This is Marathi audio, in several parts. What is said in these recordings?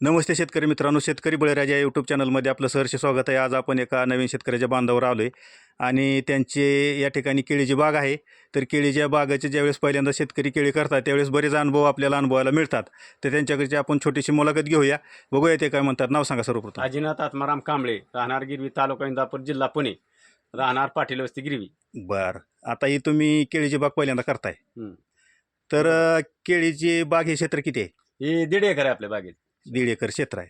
नमस्ते शेतकरी मित्रांनो शेतकरी बळीराजा या यूट्यूब चॅनलमध्ये आपलं सहर्ष स्वागत आहे. आज आपण एका नवीन शेतकऱ्याच्या बांधावर आलो आहे आणि त्यांचे या ठिकाणी केळीची बाग आहे. तर केळीच्या बागाचे ज्यावेळेस पहिल्यांदा शेतकरी केळी करतात त्यावेळेस बरेच अनुभव आपल्याला अनुभवायला मिळतात. तर त्यांच्याकडची आपण छोटीशी मुलाखत घेऊया. बघूया ते काय म्हणतात. नाव सांगा सर्वप्रथम. अजिनाथ आत्माराम कांबळे राहणार गिरवी तालुका इंदापूर जिल्हा पुणे. राहणार पाटील वस्ती गिरवी. बरं. आता ही तुम्ही केळीची बाग पहिल्यांदा करताय. तर केळीची बाग हे क्षेत्र किती आहे? ही दीड एकर आहे आपल्या बागेत. दीड एकर क्षेत्र आहे.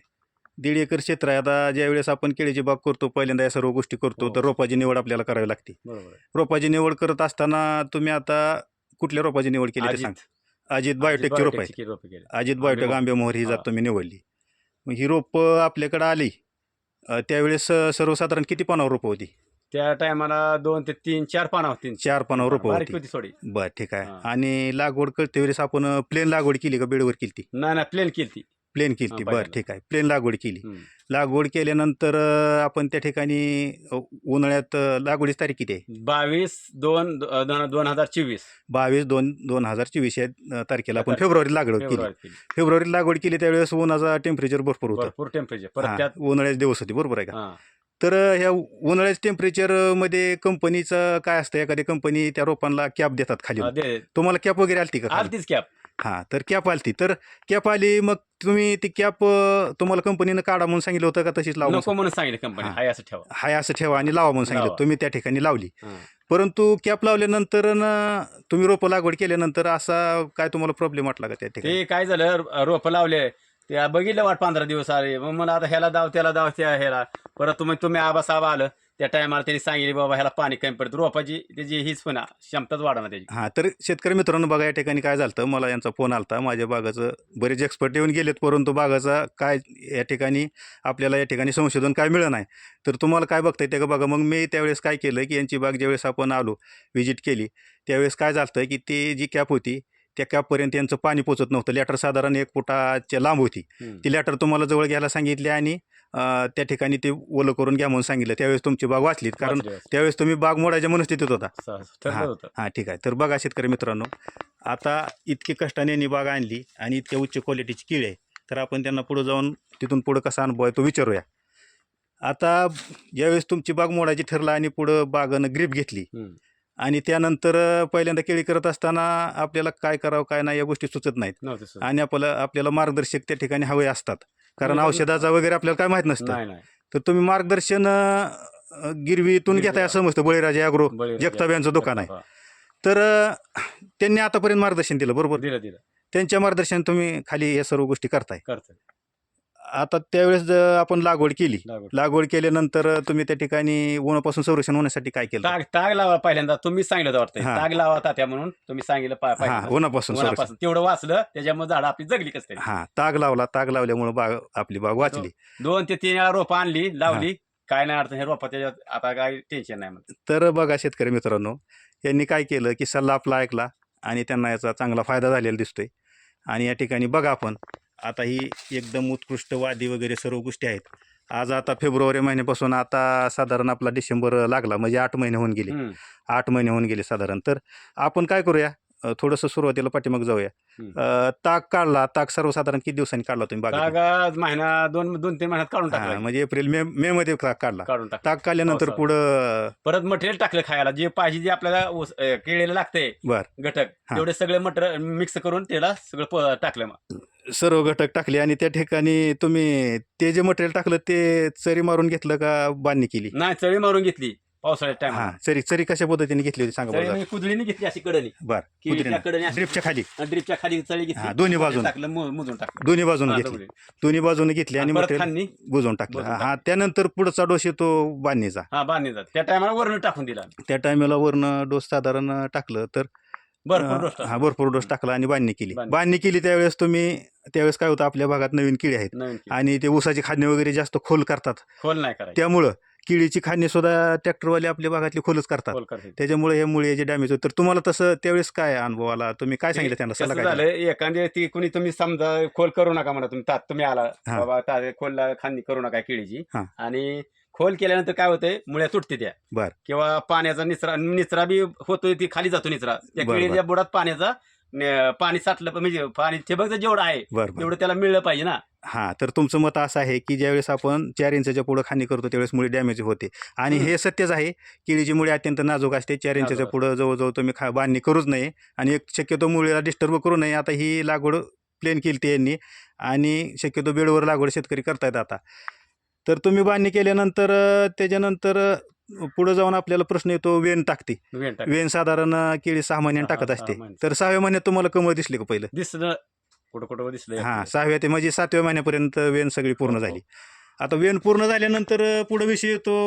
दीड एकर क्षेत्र आहे. आता ज्यावेळेस आपण केळीची बाग करतो पहिल्यांदा या सर्व गोष्टी करतो हो. तर रोपाची निवड आपल्याला करावी लागते. बरोबर रोपाची निवड करत असताना तुम्ही आता कुठल्या रोपाची निवड केली ते सांग. अजित बायोटेकची रोप आहे रोप केले. अजित बायोटेक आंबेमोहर. आंबेमोहर ही जात हा. तुम्ही निवडली. मग ही रोपं आपल्याकडे आली. अ, त्यावेळेस अ, सर्वसाधारण किती पानावर रोपं होती? त्या टायमाला दोन ते तीन चार पानं होती. चार पानावर रोपं बारीक होती. होती थोडी. बरं ठीक आहे. हा. आणि लागवड करते वेळेस आपण प्लेन लागवड केली का बेडवर केली ती? नाही नाही प्लेन केली ती. प्लेन केली हा, ती. बरं. ठीक आहे. प्लेन लागवड केली. हम्म. लागवड केल्यानंतर अ, आपण त्या ठिकाणी अ, उन्हाळ्यात अ, लागवडीची तारीख किती आहे? बावीस दोन दो- दोन दोन हजार चोवीस. बावीस दोन दोन हजार चोवीस या अ, तारखेला आपण तारखेला. फेब्रुवारीत लागवड केली. फेब्रुवारीत लागवड केली त्यावेळेस उन्हाचा टेम्परेचर भरपूर होतं. भरपूर टेम्परेचर परत हा, त्यात उन्हाळ्याचे दिवस होते बरोबर आहे का? हा. तर ह्या उन्हाळ्याच्या टेम्परेचरमध्ये कंपनीचं काय असतं? एखादी कंपनी त्या रोपांना कॅप देतात खाली. दे. तुम्हाला कॅप वगैरे आलती का खाली? आलतीच कॅप हा तर कॅप आलती. तर कॅप आली मग तुम्ही ती कॅप तुम्हाला कंपनीनं काढा म्हणून सांगितलं होतं का तशीच लावा नको म्हणून सांगितलं कंपनी. हाय असं ठेवा. हाय असं ठेवा आणि लावा म्हणून सांगितलं. लावा. तुम्ही त्या ठिकाणी लावली. हा. परंतु कॅप लावल्यानंतर न तुम्ही रोपं लागवड केल्यानंतर असा काय तुम्हाला प्रॉब्लेम वाटला का त्या ठिकाणी? ते काय झालं रोप लावले. ते बघितलं वाट पंधरा दिवस आले. मग मला आता ह्याला दाव त्याला दाव त्या ह्याला. परत तुम्ही तुम्ही आबा साहेब आलं. त्या टायमाला त्यांनी सांगितले बाबा ह्याला पाणी कमी पडतं. रोपाची त्याची हीच पण क्षमताच वाढणार त्याची. हां तर शेतकरी मित्रांनो बघा या ठिकाणी काय झालं मला यांचा फोन आलता. माझ्या बागाचं बरेच एक्सपर्ट येऊन गेलेत परंतु बागाचा काय या ठिकाणी आपल्याला या ठिकाणी संशोधन काय मिळलं नाही. तर तुम्हाला काय बघता येते का बघा. मग मी त्यावेळेस काय केलं की यांची बाग ज्यावेळेस आपण आलो व्हिजिट केली त्यावेळेस काय झालं की ती जी कॅप होती त्या कॅपपर्यंत यांचं पाणी पोचत नव्हतं. लॅटर साधारण एक फुटाच्या लांब होती. ती लॅटर तुम्हाला जवळ घ्यायला सांगितली आणि अं, त्या ठिकाणी ते ओलं करून घ्या म्हणून सांगितलं. त्यावेळेस तुमची बाग वाचलीत. कारण वाचली, वाचली. त्यावेळेस तुम्ही बाग मोडायच्या मनस्थितीत होता. ठरलं होतं. हां ठीक आहे. तर बघा शेतकरी मित्रांनो आता इतकी कष्टाने यांनी बाग आणली आणि इतक्या उच्च क्वालिटीची केळी आहे. तर आपण त्यांना पुढं जाऊन तिथून पुढं कसा अनुभव आहे तो विचारूया. आता ज्यावेळेस तुमची बाग मोडायची ठरला आणि पुढं बागानं ग्रीप घेतली. हम्म. आणि त्यानंतर अं, पहिल्यांदा केळी करत असताना आपल्याला काय करावं काय नाही या गोष्टी सुचत नाहीत. नव्हतं सुरू. आणि आपल्याला आपल्याला मार्गदर्शक त्या ठिकाणी हवे असतात. कारण औषधाचा वगैरे आपल्याला काय माहीत नसतं. नाही नाही. तर तुम्ही मार्गदर्शन अं, गिरवीतून गिरवी, घेताय. असं समजतं बळीराजा अॅग्रो बळी- जगताप यांचं दुकान आहे. हा. तर अ, त्यांनी आतापर्यंत मार्गदर्शन दिलं बरोबर? दिलं दिलं. त्यांच्या मार्गदर्शन तुम्ही खाली या सर्व गोष्टी करताय. करतो आता त्यावेळेस आपण लागवड केली. लागवड. लागवड केल्यानंतर तुम्ही त्या ठिकाणी उन्हापासून संरक्षण होण्यासाठी काय केलं? ताग ताग लावा पहिल्यांदा. तुम्ही सांगितलं होतं वाटतं हा. ताग लावा तात्या म्हणून. तुम्ही सांगितलं पा- हा पहिल्यांदा. उन्हापासून संरक्षण. उन्हापासून तेवढं वाचलं त्याच्यामुळे झाड आपली जगली कसं तरी. हा ताग लावला. ताग लावल्यामुळे बाग आपली बाग वाचली. दोन ते तीन वेळा रोपं आणली लावली. काय नाही अडचण हे रोपा त्याच्यात आता काय टेन्शन नाही मग तर बघा शेतकरी मित्रांनो यांनी काय केलं की सल्ला आपला ऐकला आणि त्यांना याचा चांगला फायदा झालेला दिसतोय. आणि या ठिकाणी बघा आपण आता ही एकदम उत्कृष्ट वादी वगैरे सर्व गोष्टी आहेत. आज आता फेब्रुवारी महिन्यापासून आता साधारण आपला डिसेंबर लागला म्हणजे आठ महिने होऊन गेले. आठ महिने होऊन गेले साधारण. तर आपण काय करूया? थोडंसं सुरुवातीला पाठीमाग जाऊया. ताक काढला ताक सर्वसाधारण किती दिवसांनी काढला तुम्ही बागा महिना दोन दोन तीन महिन्यात काढून टाकलं. म्हणजे एप्रिल मे मे मध्ये ताक काढला. काढून ताक काढल्यानंतर पावसाळ्यात. पुढं परत मटेरियल टाकलं खायला जे पाहिजे जे आपल्याला केळीला लागते बर. घटक हा. तेवढे सगळे मटेरियल मिक्स करून त्याला सगळं टाकलं मग. सर्व घटक टाकले आणि त्या ठिकाणी तुम्ही ते जे मटेरियल टाकलं ते चरी मारून घेतलं का बांधणी केली? नाही चळी मारून घेतली पावसाळ्यात टाइम हा चरी चरी कशा पद्धतीने घेतली होती सांगा चळी बरं मी कुदळीने घेतली अशी कडनी बर अशी. ड्रिपच्या खाली. ड्रिपच्या खाली चळी घेतली. हा, दोन्ही बाजूने. टाकलं मु- मुजून टाकलं. दोन्ही बाजूने हा, घेतली. दोन्ही बाजूने घेतली आणि परत मटेरियल खांनी बुजवून टाकलं. बुजवून हा त्यानंतर पुढचा डोस येतो बांधणीचा. हा बांधणी जात त्या टायमाला वरण टाकून दिला. त्या टायमाला वरनं डोस साधारण टाकलं तर भरपूर अं, डोस हा. भरपूर डोस टाकला आणि बांधणी केली बांधणी. बांधणी केली त्यावेळेस तुम्ही त्यावेळेस काय होतं आपल्या भागात नवीन किडी आहेत नवीन. आणि ते ऊसाची खाणे वगैरे जास्त खोल करतात खोल नाही करायची त्यामुळं किडीची खाणे सुद्धा ट्रॅक्टरवाले आपल्या भागातली खोलच करतात खोल करायची त्याच्यामुळे हे मुळे जे डॅमेज होतं तर तुम्हाला तसं त्यावेळेस काय अनुभव आला तुम्ही काय सांगितलं त्यांना कसं सल्ला काय झालं दिला? एखाद्या ती कुणी तुम्ही समजा खोल करू नका म्हणा तुम्ही तात तुम्ही आला हा. बाबा ता- खोल खांदी करू नका केळीची हा. आणि खोल केल्यानंतर काय होतंय? मुळ्या तुटते त्या. बर. किंवा पाण्याचा निचरा निचरा बी होतोय ती खाली जातो निचरा. त्या बर, बर. केळीच्या बुडात पाण्याचा न- पाणी साठलं म्हणजे पाणी ठिबकचं जेवढं आहे बरं बरं. तेवढं त्याला मिळलं पाहिजे ना. हां तर तुमचं मत असं आहे की ज्यावेळेस आपण चार इंचाच्या पुढं खाणी करतो त्यावेळेस मुळी डॅमेज होते. आणि. हे सत्यच आहे केळीची मुळी अत्यंत नाजूक असते. चार इंचाच्या नाजूक पुढं जवळजवळ तुम्ही खा बांधणी करूच नये. आणि एक शक्यतो मुळीला डिस्टर्ब करू नये. आता ही लागवड प्लेन केली ती यांनी. आणि शक्यतो बेडवर लागवड शेतकरी करतायत आता. तर तुम्ही बांधणी केल्यानंतर अं, त्याच्यानंतर पुढं जाऊन आपल्याला प्रश्न येतो वेन टाकते टाक. वेन साधारण केळी सहा महिन्याने सहा- टाकत सहा असते. तर सहाव्या महिन्यात तुम्हाला कमळ दिसले का पहिलं दिसलं कुठं कुठं दिसलं हां सहाव्या ते म्हणजे सातव्या महिन्यापर्यंत वेन सगळी पूर्ण हो, हो. झाली आता वेन पूर्ण झाल्यानंतर पुढे विषय येतो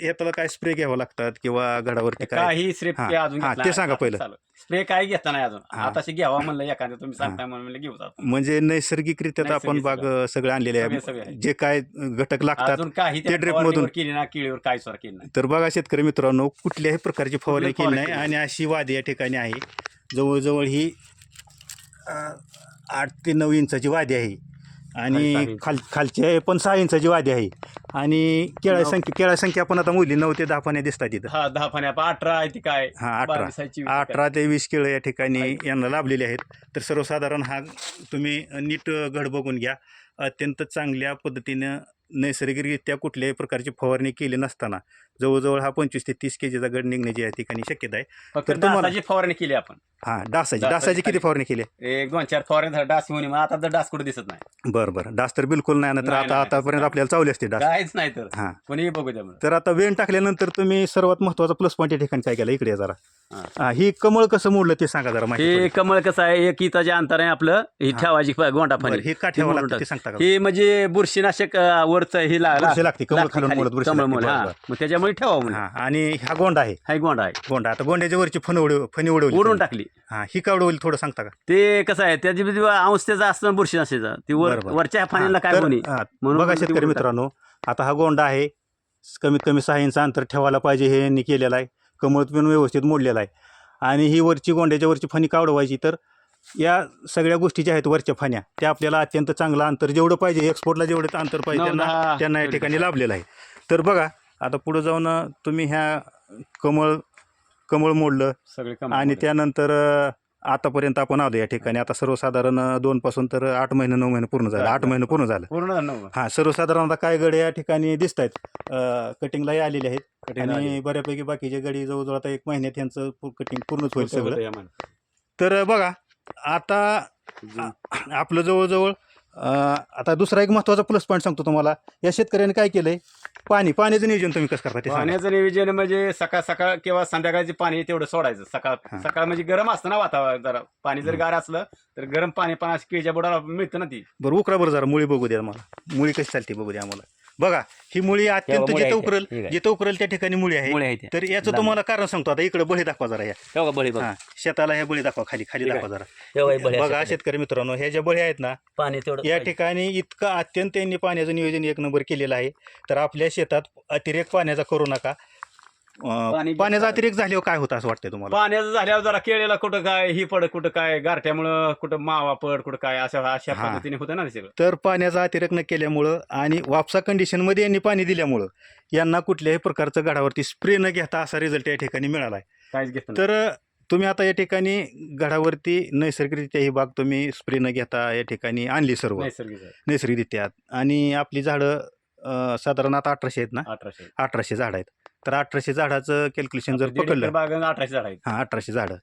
याला काय स्प्रे घ्यावा लागतात किंवा घडावरती काय काही स्प्रे हां, अजून हां, घेतला ते. सांगा आता पहिलं. चालू. स्प्रे काही घेतला नाही अजून हां. आताशी घ्यावा म्हणलं एखाद्या तुम्ही सांगताय म्हणून म्हणलं घेऊ. म्हणजे नैसर्गिकरित्या तर आपण बाग अं, सगळे आणलेले सगळे- सगळे आहे आहे. जे काय घटक लागतात अजून काही ते drip फवारणीवर मधून- केली ना केळीवर काही सुद्धा केली नाही तर बघा शेतकरी मित्रांनो कुठल्याही प्रकारची फवारणी केली फवारणी नाही केली आणि अशी वादी या ठिकाणी आहे जवळजवळ ही अं, आठ ते नऊ इंचाची वादी आहे आणि. खाल खालची पण सहा इंचाची वादी आहे. आणि केळा संख्या केळा संख्या पण आता मुली नऊ ते दहा पाण्या दिसतात तिथं हा दहा फाण्या पण अठरा आहे ती काय? हा अठरा. अठरा ते वीस केळं या ठिकाणी. यांना लाभलेले आहेत. तर सर्वसाधारण हा तुम्ही नीट घड बघून घ्या. अत्यंत चांगल्या पद्धतीनं नैसर्गिकरित्या कुठल्याही प्रकारची फवारणी केली नसताना जवळजवळ हा पंचवीस ते तीस केजीचा गड निघण्याची या ठिकाणी शक्यता आहे. फक्त तर तुम्हाला- डासाची फवारणी केली आपण. हां डासाची. डासाची डासाची किती खाली. फवारणी केली? एक दोन चार फवारणी झाल्या, डास होऊन मग आता तर डास कुठे दिसत नाही. बरं बरं. डास तर बिलकुल नाही ना तर नाही, आता नाही, आतापर्यंत. आपल्याला चावली असते डास. काहीच नाही तर. हां. कोणीही बघू द्या तर आता वेण टाकल्यानंतर तुम्ही सर्वात महत्त्वाचा प्लस पॉईंट या ठिकाणी काय केला? इकडे या जरा. हां. हां, ही कमळ कसं मोडलं ते सांगा जरा माहिती हे. कमळ कसं आहे? एक इताचे अंतर आहे आपलं. ही हा. ठेवायची गोंडा बरं, फाणी हे का ठेवावं मोडून लागतं ते. सांगता का? हे म्हणजे बुरशीनाशक अं, वरचं हे बुरशी लागते कमळ खालून बुरशी लागते. हा. मग त्याच्यामुळे ठेवा म्हणून हां आणि हा गोंडा आहे. हा गोंडा आहे. गोंडा आता गोंड्याच्या वरची फण उडव फणी उडवली तुम्ही. टाकली. हां ही का उडवली थोडं सांगता का? ते कसं आहे त्याची बी अंश त्याचा असतं बुरशी नसायचं. ती वर. वरच्या फाणीला हां, काय तर, हां, म्हणून बघा मग ते शेतकरी मित्रांनो आता हा गोंडा आहे. कमीत कमी सहा इंच अंतर ठेवायला पाहिजे हे यांनी केलेलं आहे. कमळ पण व्यवस्थित मोडलेला आहे. आणि ही वरची गोंड्याच्या वरची फणी का उडवायची तर या सगळ्या गोष्टी ज्या आहेत वरच्या फण्या त्या आपल्याला अत्यंत चांगलं अंतर जेवढं पाहिजे एक्सपोर्टला जेवढं अंतर पाहिजे त्यांना त्यांना या. ठिकाणी लाभलेलं आहे तर बघा आता पुढं जाऊन तुम्ही ह्या कमळ कमळ मोडलं सगळे आणि. त्यानंतर आतापर्यंत आपण आलो या ठिकाणी आता सर्वसाधारण दोन पासून तर आठ महिने नऊ महिने पूर्ण झाले आठ महिने पूर्ण झालं पूर्ण. हां सर्वसाधारण आता काय गडे या ठिकाणी दिसत आहेत कटिंगलाही आलेले आहेत आणि. बऱ्यापैकी बाकीचे गडी जवळजवळ आता एक महिन्यात यांचं कटिंग पूर्णच होईल सगळं. तर बघा आता. आपलं जवळजवळ अं, आता दुसरा एक महत्त्वाचा प्लस पॉईंट सांगतो तुम्हाला. या शेतकऱ्याने काय केलंय? पाणी. पाण्याचं नियोजन तुम्ही कसं करता ते सांगा. पाण्याचं नियोजन म्हणजे सकाळ सकाळ किंवा संध्याकाळचे पाणी तेवढं सोडायचं. सकाळ हा. सकाळ म्हणजे गरम असतं ना वातावरण जरा. पाणी जर गार असलं तर गरम पाणी पण असं केळीच्या बुडाला मिळतं ना ती. बरं उकरा बरं जरा मुळी बघू द्या मला मुळी कशी चालते बघू द्या आम्हाला. बघा ही मुळी अत्यंत मुळी जिथं आहे उकरल ठीक आहे. जिथं उकरल त्या ठिकाणी मुळी आहे. मुळे आहे ते. तर याचं तुम्हाला कारण सांगतो आता इकडे बळी दाखवा जरा या. बळी बघ. हा शेताला ह्या बळी दाखवा खाली खाली ठीक दाखवा जरा. बळी बघा शेतकरी मित्रांनो ह्या ज्या बळी आहेत ना पाणी तेवढं या ठिकाणी इतकं अत्यंत यांनी पाण्याचं नियोजन एक नंबर केलेलं आहे. तर आपल्या शेतात अतिरेक पाण्याचा करू नका. अं, पाणी पाण्याचा अतिरेक झाल्यावर काय होतं असं वाटतंय तुम्हाला? पाण्याचं झाल्यावर जरा केळीला कुठं काय ही पड कुठं काय गारठ्यामुळं कुठं मावा पड कुठं काय अशा अशा हा. पद्धतीने होतं ना ते सगळं. तर पाण्याचा अतिरेक न केल्यामुळं आणि वापसा कंडिशनमध्ये यांनी पाणी दिल्यामुळं यांना कुठल्याही प्रकारचं घडावरती स्प्रे न घेता असा रिझल्ट या ठिकाणी मिळाला आहे काहीच घेत. तर तुम्ही आता या ठिकाणी घडावरती नैसर्गिकरित्या ही बाग तुम्ही स्प्रे न घेता या ठिकाणी आणली सर्व. नैसर्गिक आहे. नैसर्गिकरित्या. आणि आपली झाडं अं, साधारण आता अठराशे आहेत ना? अठराशे. अठराशे झाड आहेत. तर अठराशे झाडाचं कॅल्क्युलेशन जर पकडलं. अठराशे झाड आहेत. हां अठराशे झाडं.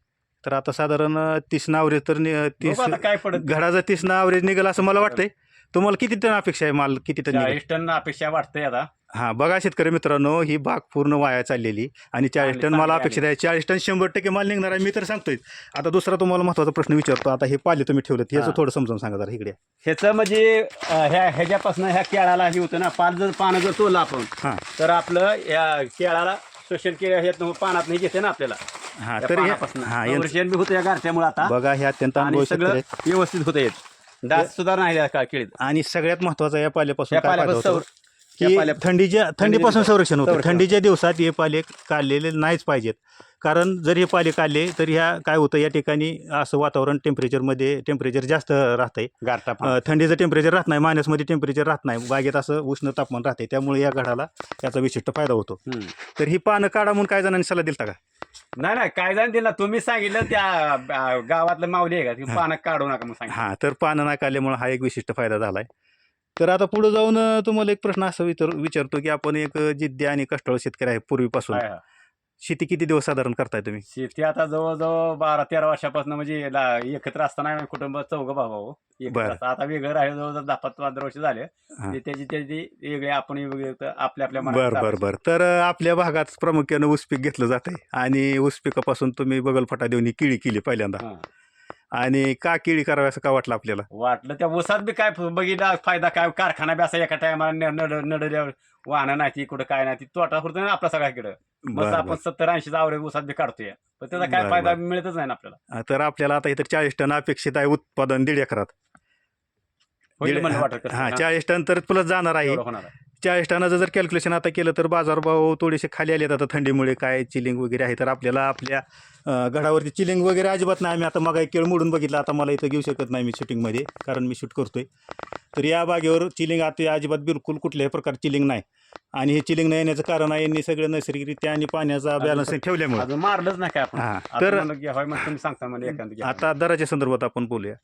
तर आता साधारण तीस ना अवरेज तर नि- तीस बघू आता काय पडत घडाचं तीस ना अवरेज निघेल असं मला वाटतंय. तुम्हाला किती टन अपेक्षा आहे माल? किती टन निघेल? चाळीस टन अपेक्षा वाटतंय आता. हां बघा शेतकरी मित्रांनो ही बाग पूर्ण वाया चाललेली आणि चाळीस टन मला अपेक्षित आहे. चाळीस टन शंभर टक्के माल निघणार आहे. मी तर सांगतोय. आता दुसरा तुम्हाला महत्त्वाचा प्रश्न विचारतो. आता हे पाले तुम्ही ठेवलेत. ह्याचं हां. थोडं समजावून सांगा जरा इकडे ह्याचं म्हणजे अं, ह्या ह्याच्यापासून ह्या केळाला हे होतं ना पान जर पानं जर तोडलं आपण हां. तर आपलं या केळाला शोषण केळ ह्यात पानात नाही घेते ना आपल्याला. हां या तर हे- पानापासून. हां यांचं- संरक्षण बी होतं या गारठ्यामुळे आता. बघा हे अत्यंत आणि अनुभव सगळं शेतकरी आहेत. व्यवस्थित होत येत डास सुद्धा नाही या का केळीत? आणि सगळ्यात महत्त्वाचा या पाल्यापासून या काय फायदा पाल्यापासून होतो सौर- या की थंडीच्या थंडीपासून संरक्षण होतं. संरक्षण. थंडीच्या दिवसात हे पाले काढलेले नाहीच पाहिजेत. कारण जर हे पाले काढले तर ह्या काय होतं या ठिकाणी असं वातावरण टेम्परेचरमध्ये टेम्परेचर जास्त राहतंय. गारठा. अं, थंडीचं टेम्परेचर राहत नाही मायनसमध्ये टेम्परेचर राहत नाही. बागेत असं उष्ण तापमान राहते त्यामुळे या घडाला याचा विशिष्ट फायदा होतो. हम्म. तर ही पानं काढा म्हणून काय जणांनी सल्ला दिलता का? नाही नाही. काय जाण दिला. तुम्ही सांगितलं त्या अं, गावातलं माऊली आहे का? ती पानं काढू नका सांगितलं. हां तर पानं नाही काढल्यामुळे हा एक विशिष्ट फायदा झाला आहे तर आता पुढे जाऊन अं, तुम्हाला एक प्रश्न असा विचार विचारतो की आपण एक अं, जिद्दी आणि कष्टाळू शेतकरी आहे पूर्वीपासून हा. शेती किती दिवस साधारण करताय तुम्ही शेती आता जवळजवळ बारा तेरा वर्षापासून म्हणजे ला- एकत्र असताना आम्ही कुटुंब चौघ भाऊ एकत्र बरं. असतं. आता वेगळं राहिलं जवळजवळ दहा पाच पंधरा वर्ष झाले हा. ते त्याची त्याची वेगळे आपण वेगळे तर आपल्या आपल्या बर बर चालायचं. बर तर अं, आपल्या भागात प्रामुख्यानं ऊस पीक घेतलं जात आहे आणि ऊस पिकापासून तुम्ही बगलफटा देऊन ही केळी केली पहिल्यांदा हा. आणि का केळी करावी असं का वाटलं आपल्याला? वाटलं त्या ऊसात बी काय बघितला फायदा काय कारखाना बी असा एका टायमाला नड नडल्यावर वाहनं नाही कुठं काय नाही तोटा पुरतो ना आपला सगळ्याकडे मग आपण सत्तर ऐंशी आवरे ऊसात बी काढतोय. पण त्याचा काय फायदा. मिळतच नाही ना आपल्याला. तर आपल्याला आता इथं चाळीस टन अपेक्षित आहे उत्पादन दीड एकरात. हा चाळीस टन तर प्लस जाणार आहे. होणार आहे. चाळीस टनाचं जर कॅल्क्युलेशन आता केलं तर बाजारभाव थोडेसे खाली आले आता थंडीमुळे. काय चिलिंग वगैरे आहे तर आपल्याला आपल्या गडावरती चिलिंग वगैरे अजिबात नाही. आम्ही आता मग एक केळ मोडून बघितलं. आता मला इथं घेऊ शकत नाही मी शूटिंगमध्ये कारण मी शूट करतोय. तर या बागेवर चिलिंग आता अजिबात बिलकुल कुठल्याही प्रकारची चिलिंग नाही. आणि हे चिलिंग न येण्याचं कारण आहे यांनी सगळं नैसर्गिकरित्या आणि पाण्याचा बॅलन्स ठेवल्यामुळे. मारलंच नाही काय आपण. तर सांगता. आता दराच्या संदर्भात आपण बोलूया.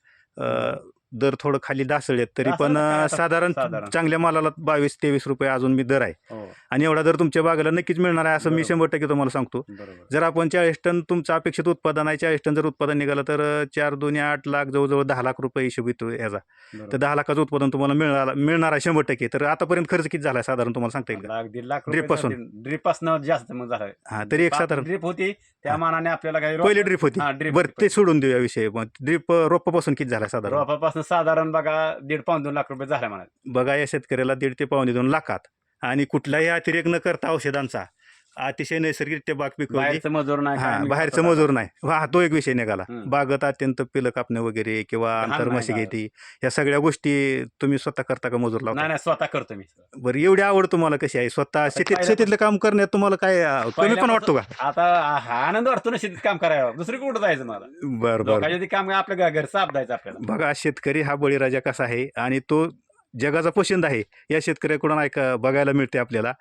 दर थोडं खाली दासळेत तरी पण काय आता? साधारण. चांगल्या मालाला बावीस तेवीस रुपये अजून मी दर आहे हो आणि एवढा दर तुमच्या बागेला नक्कीच मिळणार आहे असं मी बरोबर. शंभर टक्के तुम्हाला सांगतो बरोबर जर आपण चाळीस टन तुमचं अपेक्षित उत्पादन आहे चाळीस टन जर उत्पादन निघालं तर अं, चार दोन्ही आठ लाख जवळजवळ दहा लाख रुपये हिशोब येतो याचा तर बरोबर. दहा लाखाचं उत्पादन तुम्हाला मिळणार मिळणार आहे शंभर टक्के तर आतापर्यंत खर्च किती झाला साधारण तुम्हाला सांगता येईल का लाख दीड लाख Drip पासून? ड्रीपपासून जास्त मग झालं हा तरी एक साधारण ड्रीप होती त्या हा. मानाने आपल्याला काही पहिली ड्रीप होती drip बरं ते सोडून देऊया विषय मग ड्रीप रोपापासून किती झाला साधारण रोपापासून साधारण बघा दीड पाऊन दोन लाख रुपये झाले म्हणा बघा या शेतकऱ्याला दीड ते पावणे दोन लाखात. आणि कुठलाही अतिरेक न करता औषधांचा. अतिशय नैसर्गिक बाग पिकवली. बाहेरचं मजूर नाही हा नाही, बाहेरचं मजूर नाही. हा तो एक विषय निघाला. हम्म. बागत अत्यंत पिलं कापणे वगैरे किंवा लहान अंतरमाशी नाही घेती या सगळ्या गोष्टी तुम्ही स्वतः करता का मजूर नाही लावता? नाही स्वतः करतो मी. बरं एवढी आवड तुम्हाला कशी आहे? स्वतः शेतीत पहिल्यापासून- शेतीतलं काम करण्यात तुम्हाला काय अं, कमी पण वाटतो का? आता हा आनंद वाटतो ना शेतीत काम करायला. दुसरी कुठं जायचं मला? बरं बरं. लोकांच्या ते काम आपल्या घर साफ द्यायचं आपल्याला. बघा शेतकरी हा बळीराजा कसा आहे आणि तो जगाचा पोशिंद आहे. या शेतकऱ्याकडून ऐका बघायला मिळते आपल्याला.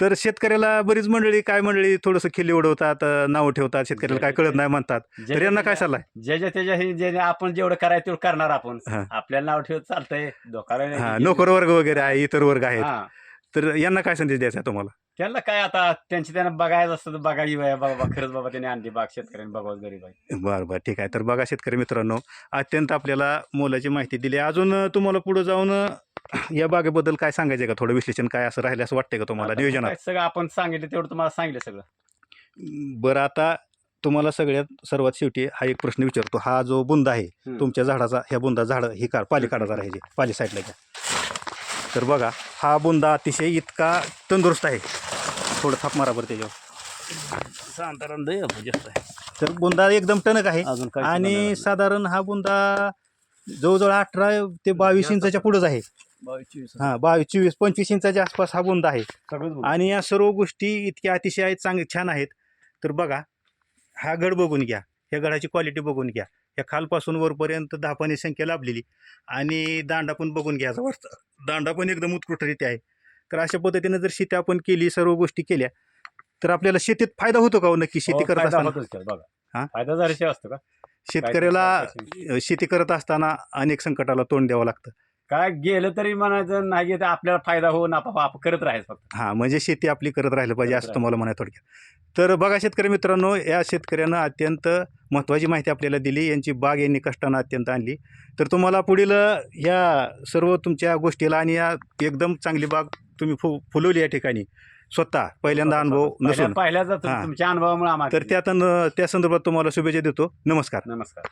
तर शेतकऱ्याला बरीच मंडळी काय मंडळी थोडंसं खिल्ली उडवतात नावं ठेवतात शेतकऱ्याला काय कळत नाही म्हणतात तर यांना काय सल्ला आहे? जे जे त्याच्या हे जे जे आपण जेवढं करायचं तेवढं करणार आपण हा. आपल्याला नाव ठेवत चालतंय धोकाला नाही. हा नोकर वर्ग वगैरे आहे इतर वर्ग आहेत हा. तर यांना काय संदेश द्यायचा आहे तुम्हाला त्यांना काय आता त्यांची त्यांना बघायचं असतं तर बघाई बाबा बाबा खरंच बाबा त्यांनी आणली बाग शेतकऱ्यांनी बघावं गरीब आहे बरं बरं ठीक आहे तर बघा शेतकरी मित्रांनो अत्यंत आपल्याला मोलाची माहिती दिली अजून तुम्हाला पुढे जाऊन या बागेबद्दल काय सांगायचं का? थोडं विश्लेषण काय असं राहिलं असं वाटतंय का तुम्हाला आता नियोजनात? काय सगळं आपण सांगितलं तेवढं तुम्हाला सांगितलं सगळं. बरं आता तुम्हाला सगळ्यात सर्वात शेवटी हा एक प्रश्न विचारतो. हा जो बुंद आहे हम्म. तुमच्या झाडाचा ह्या बुंदा झाड ही काढ पाली काढा जरा ह्याची पाली साईडला घ्या. तर बघा हा बुंदा अतिशय इतका तंदुरुस्त आहे. थोडं थाप मारा बरं त्याच्यावर. साधारण दे जास्त आहे. तर बुंदा एकदम टणक आहे अजून काय आणि साधारण हा बुंदा जवळजवळ अठरा ते बावीस इंचाच्या पुढेच आहे. हा बावीस चोवीस पंचवीस इंचाच्या आसपास हा बुंदा आहे. आणि या सर्व गोष्टी इतक्या अतिशय आहेत चांग छान आहेत. तर बघा हा गड बघून घ्या. ह्या गडाची क्वालिटी बघून घ्या. ह्या खालपासून वरपर्यंत दहा पाणी संख्या लाभलेली. आणि दांडा पण बघून घ्या. वरचा दांडा पण एकदम उत्कृष्टरित्या आहे. तर अशा पद्धतीने जर शेती आपण केली सर्व गोष्टी केल्या तर आपल्याला शेतीत फायदा होतो का हो नक्की? शेती करत असताना? हा? फायदा असतो का? शेतकऱ्याला शेती करत असताना अनेक संकटाला तोंड द्यावं लागतं. काय गेलं तरी म्हणायचं नाही गेलं तर आपल्याला फायदा हो ना आपण करत राहायचं फक्त. हां म्हणजे शेती आपली करत राहिलं पाहिजे करत असं तुम्हाला म्हणायचं थोडक्यात. तर बघा शेतकरी मित्रांनो या शेतकऱ्यानं अत्यंत महत्त्वाची माहिती आपल्याला दिली यांची बाग यांनी कष्टानं अत्यंत आणली. तर तुम्हाला पुढील ह्या सर्व तुमच्या गोष्टीला आणि या एकदम चांगली बाग तुम्ही फु फुलवली या ठिकाणी स्वतः पहिल्यांदा अनुभव नसून. पहिल्याचा हा. तुमच्या अनुभवामुळे आम्हाला तर त्यात त्या संदर्भात तुम्हाला शुभेच्छा देतो. नमस्कार. नमस्कार.